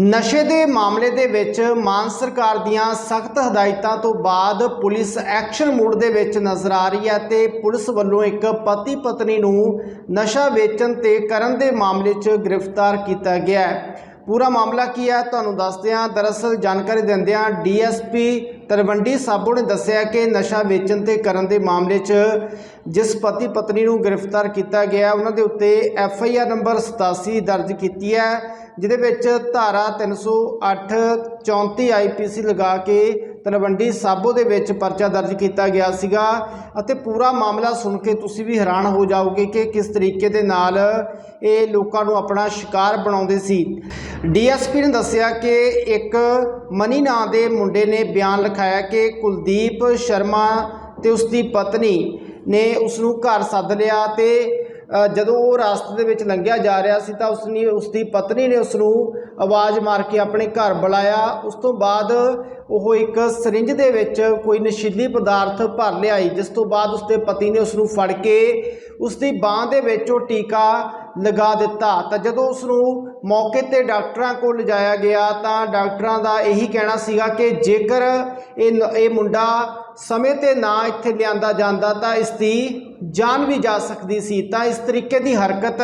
ਨਸ਼ੇ ਦੇ ਮਾਮਲੇ ਦੇ ਵਿੱਚ ਮਾਨ ਸਰਕਾਰ ਦੀਆਂ ਸਖਤ ਹਦਾਇਤਾਂ ਤੋਂ ਬਾਅਦ ਪੁਲਿਸ ਐਕਸ਼ਨ ਮੂਡ ਦੇ ਵਿੱਚ ਨਜ਼ਰ ਆ ਰਹੀ ਹੈ ਤੇ ਪੁਲਿਸ ਵੱਲੋਂ ਇੱਕ ਪਤੀ ਪਤਨੀ ਨੂੰ ਨਸ਼ਾ ਵੇਚਣ ਤੇ ਕਰਨ ਦੇ ਮਾਮਲੇ 'ਚ ਗ੍ਰਿਫਤਾਰ ਕੀਤਾ ਗਿਆ ਹੈ। ਪੂਰਾ ਮਾਮਲਾ ਕੀ ਹੈ? ਤੁਹਾਨੂੰ ਦੱਸਦੇ ਹਾਂ। ਦਰਅਸਲ ਜਾਣਕਾਰੀ ਦਿੰਦਿਆਂ ਡੀਐਸਪੀ ਤਰਵੰਡੀ ਸਾਬੋ ਨੇ ਦੱਸਿਆ ਕਿ ਨਸ਼ਾ ਵੇਚਣ ਤੇ ਕਰਨ ਦੇ ਮਾਮਲੇ 'ਚ ਜਿਸ ਪਤੀ ਪਤਨੀ ਨੂੰ ਗ੍ਰਿਫਤਾਰ ਕੀਤਾ ਗਿਆ ਉਹਨਾਂ ਦੇ ਉੱਤੇ ਐਫ ਆਈ ਆਰ ਨੰਬਰ 87 ਦਰਜ ਕੀਤੀ ਹੈ, ਜਿਹਦੇ ਵਿੱਚ ਧਾਰਾ 308 34 ਆਈਪੀਸੀ ਲਗਾ ਕੇ ਤਲਵੰਡੀ ਸਾਬੋ ਦੇ ਵਿੱਚ ਪਰਚਾ ਦਰਜ ਕੀਤਾ ਗਿਆ ਸੀਗਾ ਅਤੇ ਪੂਰਾ ਮਾਮਲਾ ਸੁਣ ਕੇ ਤੁਸੀਂ ਵੀ ਹੈਰਾਨ ਹੋ ਜਾਓਗੇ ਕਿ ਕਿਸ ਤਰੀਕੇ ਦੇ ਨਾਲ ਇਹ ਲੋਕਾਂ ਨੂੰ ਆਪਣਾ ਸ਼ਿਕਾਰ ਬਣਾਉਂਦੇ ਸੀ। ਡੀਐਸਪੀ ਨੇ ਦੱਸਿਆ ਕਿ ਇੱਕ ਮਨੀ ਨਾਂ ਦੇ ਮੁੰਡੇ ਨੇ ਬਿਆਨ ਲਿਖਾਇਆ ਕਿ ਕੁਲਦੀਪ ਸ਼ਰਮਾ ਤੇ ਉਸ ਦੀ ਪਤਨੀ ਨੇ ਉਸ ਨੂੰ ਘਰ ਸੱਦ ਲਿਆ ਤੇ ਜਦੋਂ ਉਹ ਰਾਸਤੇ ਦੇ ਵਿੱਚ ਲੰਘਿਆ ਜਾ ਰਿਹਾ ਸੀ ਤਾਂ ਉਸਨੇ, ਉਸਦੀ ਪਤਨੀ ਨੇ ਉਸ ਨੂੰ ਆਵਾਜ਼ ਮਾਰ ਕੇ ਆਪਣੇ ਘਰ ਬੁਲਾਇਆ। ਉਸ ਤੋਂ ਬਾਅਦ ਉਹ ਇੱਕ ਸਰਿੰਜ ਦੇ ਵਿੱਚ ਕੋਈ ਨਸ਼ੀਲੀ ਪਦਾਰਥ ਭਰ ਲਿਆਈ, ਜਿਸ ਤੋਂ ਬਾਅਦ ਉਸਦੇ ਪਤੀ ਨੇ ਉਸ ਨੂੰ ਫੜ ਕੇ ਉਸਦੀ ਬਾਹ ਦੇ ਵਿੱਚ ਉਹ ਟੀਕਾ ਲਗਾ ਦਿੱਤਾ। ਤਾਂ ਜਦੋਂ ਉਸ ਨੂੰ ਮੌਕੇ ਤੇ ਡਾਕਟਰਾਂ ਕੋਲ ਲਿਜਾਇਆ ਗਿਆ ਤਾਂ ਡਾਕਟਰਾਂ ਦਾ ਇਹੀ ਕਹਿਣਾ ਸੀਗਾ ਕਿ ਜੇਕਰ ਇਹ ਨ- ਇਹ ਮੁੰਡਾ ਸਮੇਂ ਤੇ ਨਾ ਇੱਥੇ ਲਿਆਂਦਾ ਜਾਂਦਾ ਤਾਂ ਇਸ ਦੀ ਜਾਨ ਵੀ ਜਾ ਸਕਦੀ ਸੀ, ਤਾਂ ਇਸ ਤਰੀਕੇ ਦੀ ਹਰਕਤ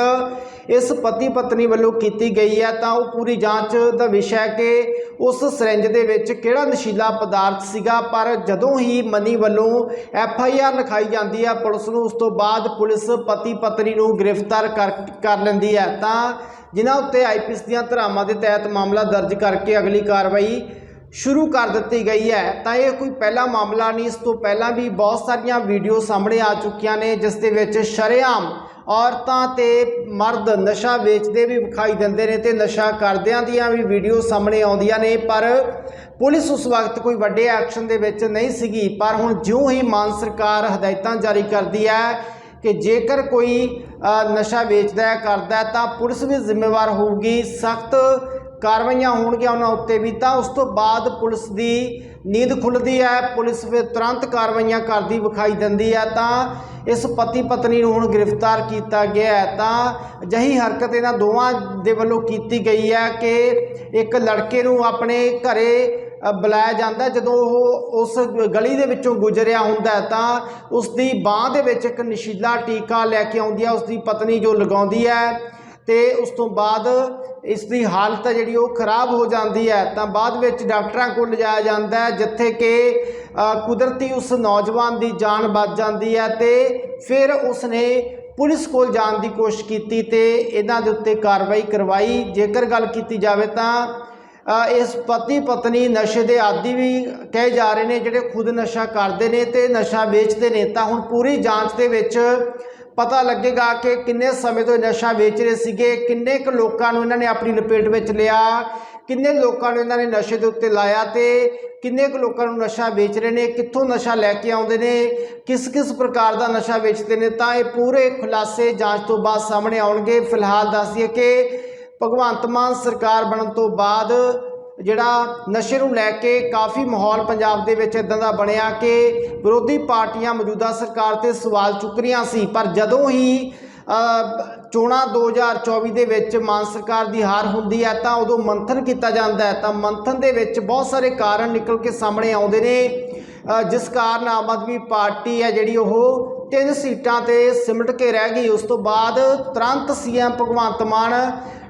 ਇਸ ਪਤੀ ਪਤਨੀ ਵੱਲੋਂ ਕੀਤੀ ਗਈ ਹੈ। ਤਾਂ ਉਹ ਪੂਰੀ ਜਾਂਚ ਦਾ ਵਿਸ਼ਾ ਹੈ ਕਿ ਉਸ ਸਿਰੰਜ ਦੇ ਵਿੱਚ ਕਿਹੜਾ ਨਸ਼ੀਲਾ ਪਦਾਰਥ ਸੀਗਾ, ਪਰ ਜਦੋਂ ਹੀ ਮਨੀ ਵੱਲੋਂ ਐਫ ਆਈ ਆਰ ਲਿਖਾਈ ਜਾਂਦੀ ਹੈ, ਪੁਲਿਸ ਨੂੰ ਉਸ ਤੋਂ ਬਾਅਦ ਪੁਲਿਸ ਪਤੀ ਪਤਨੀ ਨੂੰ ਗ੍ਰਿਫਤਾਰ ਕਰ ਕਰ ਲੈਂਦੀ ਹੈ। ਤਾਂ ਜਿਨ੍ਹਾਂ ਉੱਤੇ ਆਈਪੀਐਸ ਦੀਆਂ ਧਰਾਵਾਂ ਦੇ ਤਹਿਤ ਮਾਮਲਾ ਦਰਜ ਕਰਕੇ ਅਗਲੀ ਕਾਰਵਾਈ ਸ਼ੁਰੂ ਕਰ ਦਿੱਤੀ ਗਈ ਹੈ। ਤਾਂ ਇਹ ਕੋਈ ਪਹਿਲਾ ਮਾਮਲਾ ਨਹੀਂ, ਇਸ ਤੋਂ ਪਹਿਲਾਂ ਵੀ ਬਹੁਤ ਸਾਰੀਆਂ ਵੀਡੀਓ ਸਾਹਮਣੇ ਆ ਚੁੱਕੀਆਂ ਨੇ, ਜਿਸ ਦੇ ਵਿੱਚ ਸ਼ਰੇਆਮ ਔਰਤਾਂ ਤੇ ਮਰਦ ਨਸ਼ਾ ਵੇਚਦੇ ਵੀ ਵਿਖਾਈ ਦਿੰਦੇ ਨੇ ਤੇ ਨਸ਼ਾ ਕਰਦਿਆਂ ਦੀਆਂ ਵੀ ਵੀਡੀਓ ਸਾਹਮਣੇ ਆਉਂਦੀਆਂ ਨੇ, ਪਰ ਪੁਲਿਸ ਉਸ ਵਕਤ ਕੋਈ ਵੱਡੇ ਐਕਸ਼ਨ ਦੇ ਵਿੱਚ ਨਹੀਂ ਸੀਗੀ। ਪਰ ਹੁਣ ਜਿਉਂ ਹੀ ਮਾਨ ਸਰਕਾਰ ਹਦਾਇਤਾਂ ਜਾਰੀ ਕਰਦੀ ਹੈ ਕਿ ਜੇਕਰ ਕੋਈ ਨਸ਼ਾ ਵੇਚਦਾ ਹੈ, ਕਰਦਾ ਤਾਂ ਪੁਲਿਸ ਵੀ ਜ਼ਿੰਮੇਵਾਰ ਹੋਊਗੀ। ਸਖਤ ਕਾਰਵਾਈਆਂ ਹੋਣਗੀਆਂ ਉਹਨਾਂ ਉੱਤੇ ਵੀ, ਤਾਂ ਉਸ ਤੋਂ ਬਾਅਦ ਪੁਲਿਸ ਦੀ ਨੀਂਦ ਖੁੱਲਦੀ ਹੈ, ਪੁਲਿਸ ਫਿਰ ਤੁਰੰਤ ਕਾਰਵਾਈਆਂ ਕਰਦੀ ਵਿਖਾਈ ਦਿੰਦੀ ਹੈ, ਤਾਂ ਇਸ ਪਤੀ ਪਤਨੀ ਨੂੰ ਹੁਣ ਗ੍ਰਿਫਤਾਰ ਕੀਤਾ ਗਿਆ ਹੈ। ਤਾਂ ਅਜਿਹੀ ਹਰਕਤ ਇਹਨਾਂ ਦੋਵਾਂ ਦੇ ਵੱਲੋਂ ਕੀਤੀ ਗਈ ਹੈ ਕਿ ਇੱਕ ਲੜਕੇ ਨੂੰ ਆਪਣੇ ਘਰੇ ਬੁਲਾਇਆ ਜਾਂਦਾ ਜਦੋਂ ਉਹ ਉਸ ਗਲੀ ਦੇ ਵਿੱਚੋਂ ਗੁਜ਼ਰਿਆ ਹੁੰਦਾ ਤਾਂ ਉਸ ਦੀ ਬਾਹ ਦੇ ਵਿੱਚ ਇੱਕ ਨਸ਼ੀਲਾ ਟੀਕਾ ਲੈ ਕੇ ਆਉਂਦੀ ਹੈ, ਉਸ ਦੀ ਪਤਨੀ ਜੋ ਲਗਾਉਂਦੀ ਹੈ। ਤੇ ਉਸ ਤੋਂ ਬਾਅਦ ਇਸ ਦੀ ਹਾਲਤ ਹੈ ਜਿਹੜੀ ਉਹ ਖਰਾਬ ਹੋ ਜਾਂਦੀ ਹੈ, ਤਾਂ ਬਾਅਦ ਵਿੱਚ ਡਾਕਟਰਾਂ ਕੋਲ ਲਿਜਾਇਆ ਜਾਂਦਾ ਹੈ, ਜਿੱਥੇ ਕਿ ਕੁਦਰਤੀ ਉਸ ਨੌਜਵਾਨ ਦੀ ਜਾਨ ਬਚ ਜਾਂਦੀ ਹੈ ਤੇ ਫਿਰ ਉਸ ਨੇ ਪੁਲਿਸ ਕੋਲ ਜਾਣ ਦੀ ਕੋਸ਼ਿਸ਼ ਕੀਤੀ ਤੇ ਇਹਨਾਂ ਦੇ ਉੱਤੇ ਕਾਰਵਾਈ ਕਰਵਾਈ। ਜੇਕਰ ਗੱਲ ਕੀਤੀ ਜਾਵੇ ਤਾਂ ਇਸ ਪਤੀ ਪਤਨੀ ਨਸ਼ੇ ਦੇ ਆਦੀ ਵੀ ਕਹੇ ਜਾ ਰਹੇ ਨੇ, ਜਿਹੜੇ ਖੁਦ ਨਸ਼ਾ ਕਰਦੇ ਨੇ ਤੇ ਨਸ਼ਾ ਵੇਚਦੇ ਨੇ, ਤਾਂ ਹੁਣ ਪੂਰੀ ਜਾਂਚ ਦੇ ਵਿੱਚ ਪਤਾ ਲੱਗੇਗਾ ਕਿ ਕਿੰਨੇ ਸਮੇਂ ਤੋਂ ਇਹ ਨਸ਼ਾ ਵੇਚ ਰਹੇ ਸੀਗੇ, ਕਿੰਨੇ ਕੁ ਲੋਕਾਂ ਨੂੰ ਇਹਨਾਂ ਨੇ ਆਪਣੀ ਲਪੇਟ ਵਿੱਚ ਲਿਆ, ਕਿੰਨੇ ਲੋਕਾਂ ਨੂੰ ਇਹਨਾਂ ਨੇ ਨਸ਼ੇ ਦੇ ਉੱਤੇ ਲਾਇਆ ਤੇ ਕਿੰਨੇ ਕੁ ਲੋਕਾਂ ਨੂੰ ਨਸ਼ਾ ਵੇਚ ਰਹੇ ਨੇ, ਕਿੱਥੋਂ ਨਸ਼ਾ ਲੈ ਕੇ ਆਉਂਦੇ ਨੇ, ਕਿਸ ਕਿਸ ਪ੍ਰਕਾਰ ਦਾ ਨਸ਼ਾ ਵੇਚਦੇ ਨੇ, ਤਾਂ ਇਹ ਪੂਰੇ ਖੁਲਾਸੇ ਜਾਂਚ ਤੋਂ ਬਾਅਦ ਸਾਹਮਣੇ ਆਉਣਗੇ। ਫਿਲਹਾਲ ਦੱਸ ਦਈਏ ਕਿ ਭਗਵੰਤ ਮਾਨ ਸਰਕਾਰ ਬਣਨ ਤੋਂ ਬਾਅਦ ਜਿਹੜਾ ਨਸ਼ੇ ਨੂੰ ਲੈ ਕੇ ਕਾਫੀ ਮਾਹੌਲ ਪੰਜਾਬ ਦੇ ਵਿੱਚ ਇਦਾਂ ਦਾ ਬਣਿਆ ਕਿ ਵਿਰੋਧੀ ਪਾਰਟੀਆਂ ਮੌਜੂਦਾ ਸਰਕਾਰ ਤੇ ਸਵਾਲ ਚੁੱਕ ਰਹੀਆਂ ਸੀ। ਪਰ ਜਦੋਂ ਹੀ ਅ, ਚੋਣਾਂ 2024 ਦੇ ਵਿੱਚ ਮਾਨ ਸਰਕਾਰ ਦੀ ਹਾਰ ਹੁੰਦੀ ਹੈ ਤਾਂ ਉਦੋਂ ਮੰਥਨ ਕੀਤਾ ਜਾਂਦਾ ਹੈ। ਤਾਂ ਮੰਥਨ ਦੇ ਵਿੱਚ ਬਹੁਤ ਸਾਰੇ ਕਾਰਨ ਨਿਕਲ ਕੇ ਸਾਹਮਣੇ ਆਉਂਦੇ ਨੇ। ਜਿਸ ਕਾਰਨ ਆਮ ਆਦਮੀ ਪਾਰਟੀ ਹੈ ਜਿਹੜੀ ਉਹ ਤਿੰਨ ਸੀਟਾਂ ਤੇ ਸਿਮਟ ਕੇ ਰਹਿ ਗਈ। ਉਸ ਤੋਂ ਬਾਅਦ ਤੁਰੰਤ ਸੀਐਮ ਭਗਵੰਤ ਮਾਨ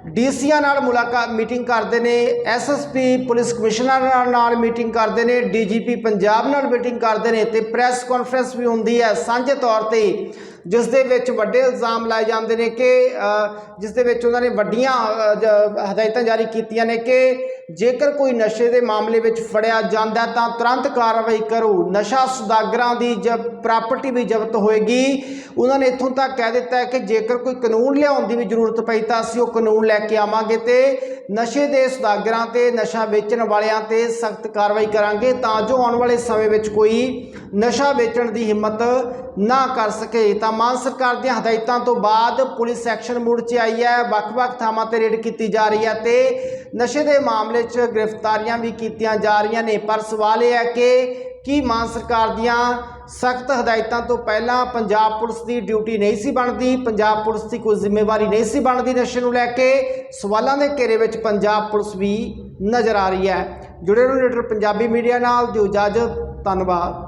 ਡੀਸੀਆਂ ਨਾਲ ਮੁਲਾਕਾਤ, ਮੀਟਿੰਗ ਕਰਦੇ ਨੇ। ਐਸਐਸਪੀ ਪੁਲਿਸ ਕਮਿਸ਼ਨਰ ਨਾਲ- ਮੀਟਿੰਗ ਕਰਦੇ ਨੇ। ਡੀਜੀਪੀ ਪੰਜਾਬ ਨਾਲ ਮੀਟਿੰਗ ਕਰਦੇ ਨੇ ਤੇ ਪ੍ਰੈਸ ਕਾਨਫਰੰਸ ਵੀ ਹੁੰਦੀ ਹੈ ਸਾਂਝੇ ਤੌਰ ਤੇ, ਜਿਸ ਦੇ ਵਿੱਚ ਵੱਡੇ ਇਲਜ਼ਾਮ ਲਾਏ ਜਾਂਦੇ ਨੇ ਕਿ ਜਿਸ ਦੇ ਵਿੱਚ ਉਹਨਾਂ ਨੇ ਵੱਡੀਆਂ ਹਦਾਇਤਾਂ ਜਾਰੀ ਕੀਤੀਆਂ ਨੇ ਕਿ ਜੇਕਰ ਕੋਈ ਨਸ਼ੇ ਦੇ ਮਾਮਲੇ ਵਿੱਚ ਫੜਿਆ ਜਾਂਦਾ ਤਾਂ ਤੁਰੰਤ ਕਾਰਵਾਈ ਕਰੋ। ਨਸ਼ਾ ਸੁਦਾਗਰਾਂ ਦੀ ਜਬ ਪ੍ਰਾਪਰਟੀ ਵੀ ਜ਼ਬਤ ਹੋਏਗੀ। ਉਹਨਾਂ ਨੇ ਇੱਥੋਂ ਤੱਕ ਕਹਿ ਦਿੱਤਾ ਹੈ ਕਿ ਜੇਕਰ ਕੋਈ ਕਾਨੂੰਨ ਲਿਆਉਣ ਦੀ ਵੀ ਜ਼ਰੂਰਤ ਪਈ, ਤਾਂ ਅਸੀਂ ਉਹ ਕਾਨੂੰਨ ਲੈ ਕੇ ਆਵਾਂਗੇ ਤੇ ਨਸ਼ੇ ਦੇ ਸੁਦਾਗਰਾਂ ਤੇ, ਨਸ਼ਾ ਵੇਚਣ ਵਾਲਿਆਂ ਤੇ ਸਖਤ ਕਾਰਵਾਈ ਕਰਾਂਗੇ, ਤਾਂ ਜੋ ਆਉਣ ਵਾਲੇ ਸਮੇਂ ਵਿੱਚ ਕੋਈ ਨਸ਼ਾ ਵੇਚਣ ਦੀ ਹਿੰਮਤ ਨਾ ਕਰ ਸਕੇ। ਤਾਂ ਮਾਨ ਸਰਕਾਰ ਦੀਆਂ ਹਦਾਇਤਾਂ ਤੋਂ ਬਾਅਦ ਪੁਲਿਸ ਐਕਸ਼ਨ ਮੋਡ 'ਚ ਆਈ ਹੈ, ਵੱਖ-ਵੱਖ ਥਾਵਾਂ ਤੇ ਰੇਡ ਕੀਤੀ ਜਾ ਰਹੀ ਹੈ ਤੇ ਨਸ਼ੇ ਦੇ ਮਾਮਲੇ ਮਾਮਲੇ 'ਚ ਗ੍ਰਿਫਤਾਰੀਆਂ ਵੀ ਕੀਤੀਆਂ ਜਾ ਰਹੀਆਂ ਨੇ। ਪਰ ਸਵਾਲ ਇਹ ਹੈ ਕਿ ਕੀ ਮਾਨ ਸਰਕਾਰ ਦੀਆਂ ਸਖਤ ਹਦਾਇਤਾਂ ਤੋਂ ਪਹਿਲਾਂ ਪੰਜਾਬ ਪੁਲਿਸ ਦੀ ਡਿਊਟੀ ਨਹੀਂ ਸੀ ਬਣਦੀ? ਪੰਜਾਬ ਪੁਲਿਸ ਦੀ ਕੋਈ ਜ਼ਿੰਮੇਵਾਰੀ ਨਹੀਂ ਸੀ ਬਣਦੀ ਨਸ਼ੇ ਨੂੰ ਲੈ ਕੇ? ਸਵਾਲਾਂ ਦੇ ਘੇਰੇ ਵਿੱਚ ਪੰਜਾਬ ਪੁਲਿਸ ਵੀ ਨਜ਼ਰ ਆ ਰਹੀ ਹੈ। ਜੁੜੇ ਰਹੋ ਲੀਡਰ ਪੰਜਾਬੀ ਮੀਡੀਆ ਨਾਲ। ਦਿਓ ਇਜਾਜ਼ਤ। ਧੰਨਵਾਦ।